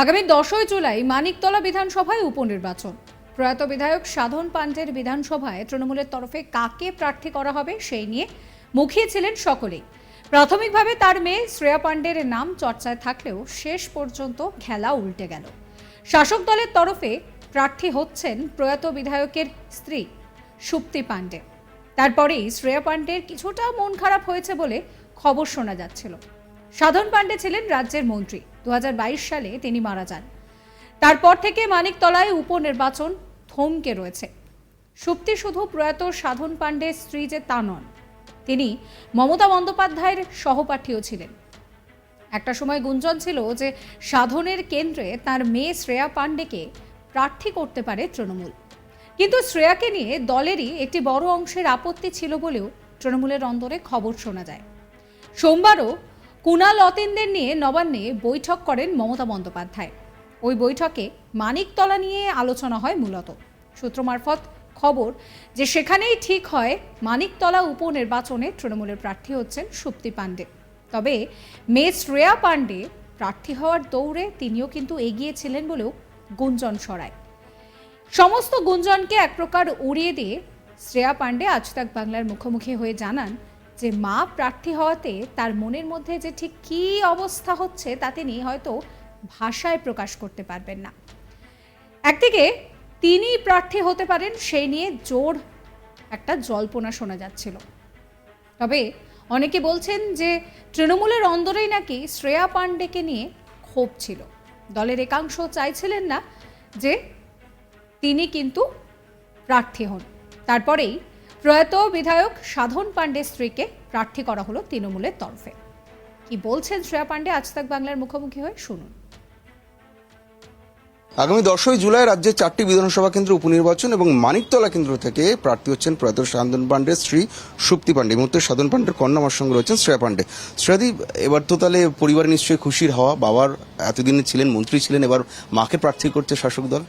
আগামী দশই জুলাই মানিকতলা বিধানসভায় উপনির্বাচন। প্রয়াত বিধায়ক সাধন পাণ্ডের বিধানসভায় তৃণমূলের তরফে কাকে প্রার্থী করা হবে সেই নিয়ে মুখিয়েছিলেন সকলেই। প্রাথমিকভাবে তার মেয়ে শ্রেয়া পাণ্ডের নাম চর্চায় থাকলেও শেষ পর্যন্ত খেলা উল্টে গেল। শাসক দলের তরফে প্রার্থী হচ্ছেন প্রয়াত বিধায়কের স্ত্রী সুপ্তি পাণ্ডে তারপরেই শ্রেয়া পাণ্ডের কিছুটা মন খারাপ হয়েছে বলে খবর শোনা যাচ্ছিল। সাধন পাণ্ডে ছিলেন রাজ্যের মন্ত্রী। দু হাজার বাইশ সালে তিনি মারা যান। তারপর থেকে মানিকতলায় উপনির্বাচন থমকে রয়েছে। সুপ্তি শুধু প্রয়াত সাধন পাণ্ডের স্ত্রী যে তা নন, তিনি মমতা বন্দ্যোপাধ্যায়ের সহপাঠীও ছিলেন। একটা সময় গুঞ্জন ছিল যে সাধনের কেন্দ্রে তার মেয়ে শ্রেয়া পাণ্ডেকে প্রার্থী করতে পারে তৃণমূল। কিন্তু শ্রেয়াকে নিয়ে দলেরই একটি বড় অংশের আপত্তি ছিল বলেও তৃণমূলের অন্দরে খবর শোনা যায়। সোমবারও কুণাল অতীনদের নিয়ে নবান্নে বৈঠক করেন মমতা বন্দ্যোপাধ্যায়। ওই বৈঠকে মানিকতলা নিয়ে আলোচনা হয় মূলত। সূত্র মারফত খবর যে সেখানেই ঠিক হয়, মানিকতলা উপনির্বাচনে তৃণমূলের প্রার্থী হচ্ছেন সুপ্তি পাণ্ডে। তবে মেয়ে শ্রেয়া পাণ্ডে প্রার্থী হওয়ার দৌড়ে তিনিও কিন্তু এগিয়েছিলেন বলেও গুঞ্জন সরায় সমস্ত গুঞ্জনকে এক প্রকার উড়িয়ে দিয়ে শ্রেয়া পাণ্ডে আজ তাক বাংলার মুখোমুখি হয়ে জানান যে মা প্রার্থী হওয়াতে তার মনের মধ্যে যে ঠিক কী অবস্থা হচ্ছে তা তিনি হয়তো ভাষায় প্রকাশ করতে পারবেন না। একদিকে তিনি প্রার্থী হতে পারেন, সেই নিয়ে জোর একটা জল্পনা শোনা যাচ্ছিল। তবে অনেকে বলছেন যে তৃণমূলের অন্দরেই নাকি শ্রেয়া পাণ্ডেকে নিয়ে ক্ষোভ ছিল। দলের একাংশ চাইছিলেন না যে তিনি কিন্তু প্রার্থী হন। তারপরেই প্রয়াত বিধায়ক সাধন পাণ্ডের স্ত্রীকে প্রার্থী করা হলো তৃণমূলের তরফে। কি বলছেন শ্রেয়া পাণ্ডে? আজ তাক বাংলার মুখোমুখি হয়ে শুনুন। আগামী দশই জুলাই রাজ্যের চারটি বিধানসভা কেন্দ্র উপনির্বাচন এবং মানিকতলা কেন্দ্র থেকে প্রার্থী হচ্ছেন প্রয়াত সাধন পাণ্ডে, শ্রী সুপ্তি পাণ্ডে। মুহূর্তে সাধন পাণ্ডের কন্যা আমার সঙ্গে রয়েছেন শ্রেয়া পাণ্ডে। শ্রেয়াদি, এবার তো তাহলে পরিবার নিশ্চয়ই খুশির হওয়া। বাবার এতদিনে ছিলেন, মন্ত্রী ছিলেন, এবার মাকে প্রার্থী করছে শাসক দল।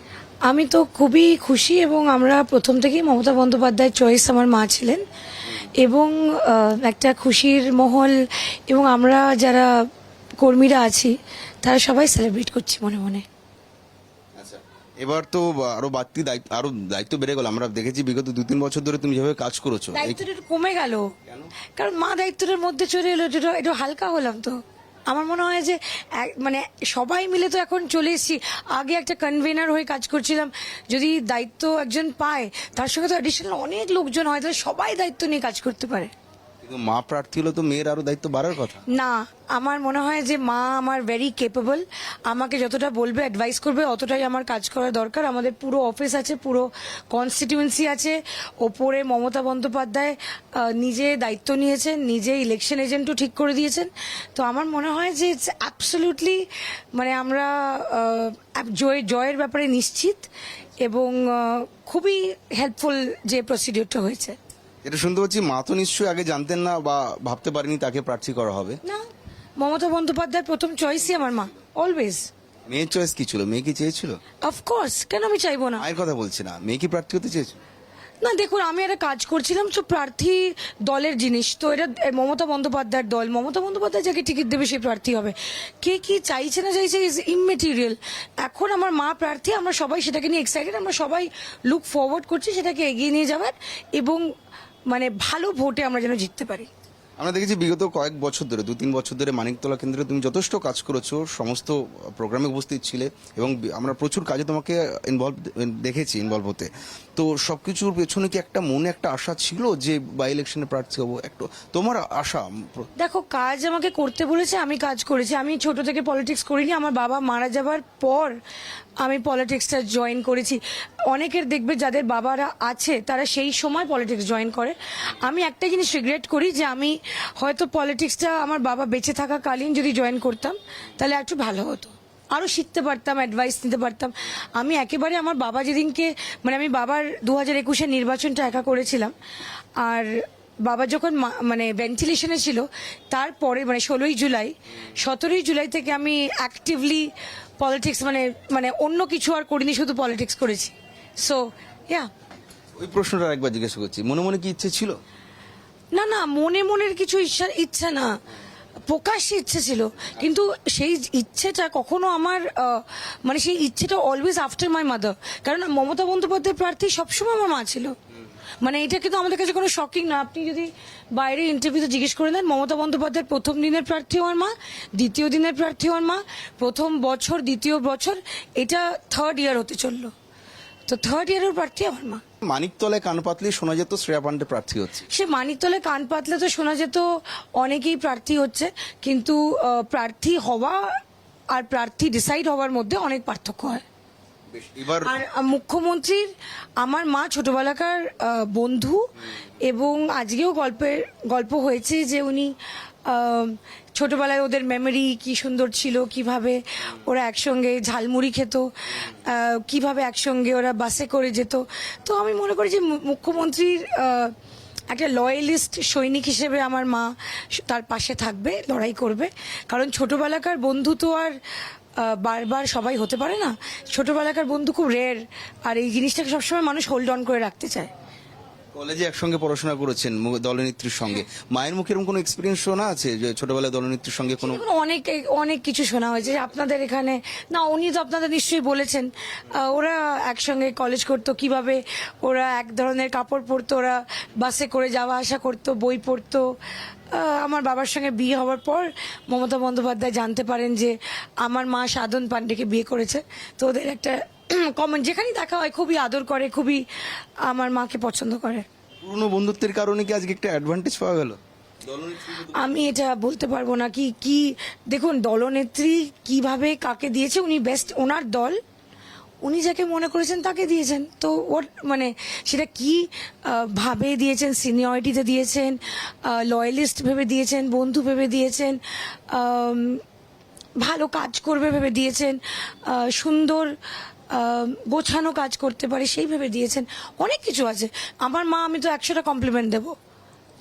আমি তো খুবই খুশি এবং আমরা প্রথম থেকেই মমতা বন্দ্যোপাধ্যায়ের চয়েস আমার মা ছিলেন। এবং একটা খুশির মহল এবং আমরা যারা কর্মীরা আছি, তারা সবাই সেলিব্রেট করছি মনে মনে। আচ্ছা। এবার তো আরও বাড়তি দায়িত্ব আরও দায়িত্ব বেড়ে গেল। আমরা দেখেছি বিগত দু তিন বছর ধরে তুমি যেভাবে কাজ করেছ দায়িত্বটা একটু কমে গেল। কারণ মা দায়িত্বটার মধ্যে চলে এলো একটু একটু হালকা হলাম তো। আমার মনে হয় যে মানে সবাই মিলে তো এখন চলে এসেছি। আগে একটা কনভেনার হয়ে কাজ করছিলাম। যদি দায়িত্ব একজন পায় তার সঙ্গে তো অ্যাডিশনাল অনেক লোকজন হয় তাহলে সবাই দায়িত্ব নিয়ে কাজ করতে পারে। মা প্রার্থী হলে তো মেয়ের আরও দায়িত্ব বাড়ার কথা। না, আমার মনে হয় যে মা আমার ভেরি কেপেবল আমাকে যতটা বলবে অ্যাডভাইস করবে, অতটাই আমার কাজ করা দরকার। আমাদের পুরো অফিস আছে, পুরো কনস্টিটিউয়েন্সি আছে। ওপরে মমতা বন্দ্যোপাধ্যায় নিজে দায়িত্ব নিয়েছেন, নিজে ইলেকশন এজেন্টও ঠিক করে দিয়েছেন। তো আমার মনে হয় যে ইটস অ্যাবসলিউটলি মানে আমরা জয়, জয়ের ব্যাপারে নিশ্চিত এবং খুবই হেল্পফুল যে প্রসিডিওরটা হয়েছে। এটা শুনতে পাচ্ছি মা তো নিশ্চয়ই আগে জানতেন না বা ভাবতে পারেনি তাকে প্রার্থী করা হবে। না মমতা বন্দ্যোপাধ্যায় প্রথম চয়েসই আমার মা অলওয়েজ মেয়ের চয়েস কি ছিল? মেয়ে কি চেয়েছিল? অফকোর্স কেন আমি চাইব না? মায়ের কথা বলছি না। মেয়ে কি প্রার্থী হতে চেয়েছিল না দেখুন আমি একটা কাজ করছিলাম তো প্রার্থী দলের জিনিস তো এটা মমতা বন্দ্যোপাধ্যায়ের দল। মমতা বন্দ্যোপাধ্যায় যাকে টিকিট দেবে সেই প্রার্থী হবে। কে কি চাইছে না চাইছে ইজ ইমমেটেরিয়াল এখন আমার মা প্রার্থী আমরা সবাই সেটাকে নিয়ে এক্সাইটেড আমরা সবাই লুক ফরওয়ার্ড করছি সেটাকে এগিয়ে নিয়ে যাওয়ার এবং মানে ভালো ভোটে আমরা যেন জিততে পারি। আমরা দেখেছি বিগত কয়েক বছর ধরে দু তিন বছর ধরে মানিকতলা কেন্দ্রে তুমি যথেষ্ট কাজ করেছ সমস্ত প্রোগ্রামে উপস্থিত ছিলে এবং আমরা প্রচুর কাজে তোমাকে ইনভলভ দেখেছি ইনভলভ হতে। তো সব কিছুর পেছনে কি একটা মনে একটা আশা ছিল যে বাই ইলেকশনে প্রার্থী হব? একটু তোমার আশা দেখো কাজ আমাকে করতে বলেছে আমি কাজ করেছি। আমি ছোট থেকে পলিটিক্স করিনি আমার বাবা মারা যাবার পর আমি পলিটিক্সটা জয়েন করেছি। অনেকের দেখবে যাদের বাবারা আছে, তারা সেই সময় পলিটিক্স জয়েন করে। আমি একটা জিনিস রিগ্রেট করি যে আমি হয়তো পলিটিক্সটা আমার বাবা বেঁচে থাকাকালীন যদি জয়েন করতাম, তাহলে একটু ভালো হতো। আরও শিখতে পারতাম অ্যাডভাইস নিতে পারতাম। আমি একেবারে আমার বাবা যেদিনকে মানে আমি বাবার দু হাজার একুশের নির্বাচনটা একা করেছিলাম। আর বাবা যখন মানে ভেন্টিলেশনে ছিল, তারপরে মানে ষোলোই জুলাই, সতেরোই জুলাই থেকে আমি অ্যাক্টিভলি পলিটিক্স মানে মানে অন্য কিছু আর করিনি শুধু পলিটিক্স করেছি। সো ইয়া ওই প্রশ্নটা একবার জিজ্ঞেস করছি। মনে মনে কি ইচ্ছে ছিল? না না মনে মনের কিছু ইচ্ছা ইচ্ছা না। প্রকাশ্যে ইচ্ছে ছিল। কিন্তু সেই ইচ্ছেটা কখনো আমার মানে সেই ইচ্ছেটা অলওয়েজ আফটার মাই মাদার কারণ মমতা বন্দ্যোপাধ্যায় প্রার্থী সবসময় আমার মা ছিল। মানে এটা কিন্তু আমাদের কাছে কোনো শকিং না। আপনি যদি বাইরে ইন্টারভিউতে জিজ্ঞেস করে দেন মমতা বন্দ্যোপাধ্যায়ের প্রথম দিনের প্রার্থী আমার মা দ্বিতীয় দিনের প্রার্থী আমার মা প্রথম বছর দ্বিতীয় বছর এটা থার্ড ইয়ার হতে চলল। তো থার্ড ইয়ারের প্রার্থী আমার মা। মানিকতলায় কান পাতলে শোনা যেত শ্রেয়া পান্ডে প্রার্থী হচ্ছে। সে মানিকতলে কান পাতলে তো শোনা যেত অনেকেই প্রার্থী হচ্ছে কিন্তু প্রার্থী হওয়া আর প্রার্থী ডিসাইড হওয়ার মধ্যে অনেক পার্থক্য হয়। এবার আর মুখ্যমন্ত্রীর আমার মা ছোটবেলাকার বন্ধু এবং আজকেও গল্পের, গল্প হয়েছে যে উনি ছোটবেলায় ওদের মেমরি কি সুন্দর ছিল, কীভাবে ওরা একসঙ্গে ঝালমুড়ি খেত কীভাবে একসঙ্গে ওরা বাসে করে যেত। তো আমি মনে করি যে মুখ্যমন্ত্রীর একটা লয়ালিস্ট সৈনিক হিসেবে আমার মা তার পাশে থাকবে, লড়াই করবে। কারণ ছোটবেলাকার বন্ধু তো আর বারবার সবাই হতে পারে না? ছোটবেলাকার বন্ধু খুব রেয়ার আর এই জিনিসটাকে সবসময় মানুষ হোল্ড অন করে রাখতে চায়। কলেজে একসঙ্গে পড়াশোনা করেছেন দলনেত্রীর সঙ্গে। মায়ের মুখে এরকম কোনো এক্সপিরিয়েন্স শোনা আছে? যে ছোটবেলায় দলনেত্রীর সঙ্গে কোনো অনেক অনেক কিছু শোনা হয়েছে আপনাদের এখানে না, উনি তো আপনাদের নিশ্চয়ই বলেছেন। ওরা একসঙ্গে কলেজ করতো, কীভাবে ওরা এক ধরনের কাপড় পরতো, ওরা বাসে করে যাওয়া আসা করতো, বই পড়তো। আমার বাবার সঙ্গে বিয়ে হওয়ার পর মমতা বন্দ্যোপাধ্যায় জানতে পারেন যে আমার মা সাধন পান্ডেকে বিয়ে করেছে। তো ওদের একটা কমন যেখানেই দেখা হয় খুবই আদর করে খুবই আমার মাকে পছন্দ করে। পুরনো বন্ধুত্বের কারণে কি আজকে একটা অ্যাডভান্টেজ পাওয়া গেল? আমি এটা বলতে পারব না কি কি দেখুন দলনেত্রী কীভাবে কাকে দিয়েছে উনি বেস্ট ওনার দল। উনি যাকে মনে করেছেন তাকে দিয়েছেন। তো ওর মানে সেটা কি ভাবে দিয়েছেন সিনিয়রিটিতে দিয়েছেন লয়ালিস্ট ভেবে দিয়েছেন বন্ধু ভেবে দিয়েছেন ভালো কাজ করবে ভেবে দিয়েছেন সুন্দর গোছানো কাজ করতে পারে সেইভাবে দিয়েছেন। অনেক কিছু আছে। আমার মা আমি তো একশোটা কমপ্লিমেন্ট দেবো।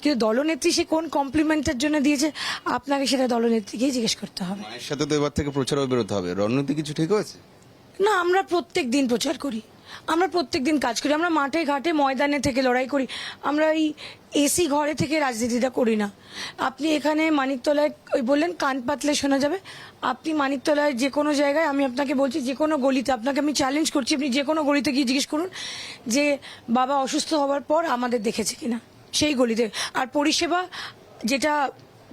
কিন্তু দলনেত্রী সে কোন কমপ্লিমেন্টের জন্য দিয়েছে আপনাকে সেটা দলনেত্রীকেই জিজ্ঞেস করতে হবে। মায়ের সাথে তো এবার থেকে প্রচারও বেরোতে হবে। রণনীতি কিছু ঠিক আছে না আমরা প্রত্যেক দিন প্রচার করি। আমরা প্রত্যেক দিন কাজ করি, আমরা মাঠে ঘাটে ময়দানে থেকে লড়াই করি, আমরা এই এসি ঘরে থেকে রাজনীতিটা করি না। আপনি এখানে মানিকতলায়, ওই বললেন কান পাতলে শোনা যাবে, আপনি মানিকতলায় যে কোনো জায়গায়, আমি আপনাকে বলছি যে কোনো গলিতে, আপনাকে আমি চ্যালেঞ্জ করছি, আপনি যে কোনো গলিতে গিয়ে জিজ্ঞেস করুন যে বাবা অসুস্থ হওয়ার পর আমাদের দেখেছে কিনা, সেই গলিতে। আর পরিষেবা যেটা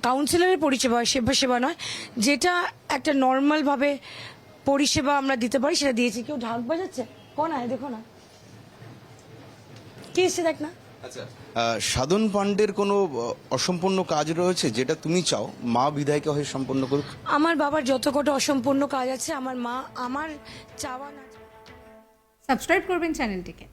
কাউন্সিলরের পরিষেবা, সেবা সেবা নয়, যেটা একটা নর্মালভাবে পরিষেবা আমরা দিতে পারি, সেটা দিয়েছি। কেউ ঢাক বাজাচ্ছে? কোন আয় দেখো না কে এসে দেখ না আচ্ছা সাধন পান্ডের কোনো অসম্পূর্ণ কাজ রয়েছে যেটা তুমি চাও? মা বিধায়িকা হয়ে সম্পন্ন করুক। আমার বাবার যত কটা অসম্পূর্ণ কাজ আছে আমার মা আমার চাওয়া না সাবস্ক্রাইব করবেন চ্যানেলটিকে।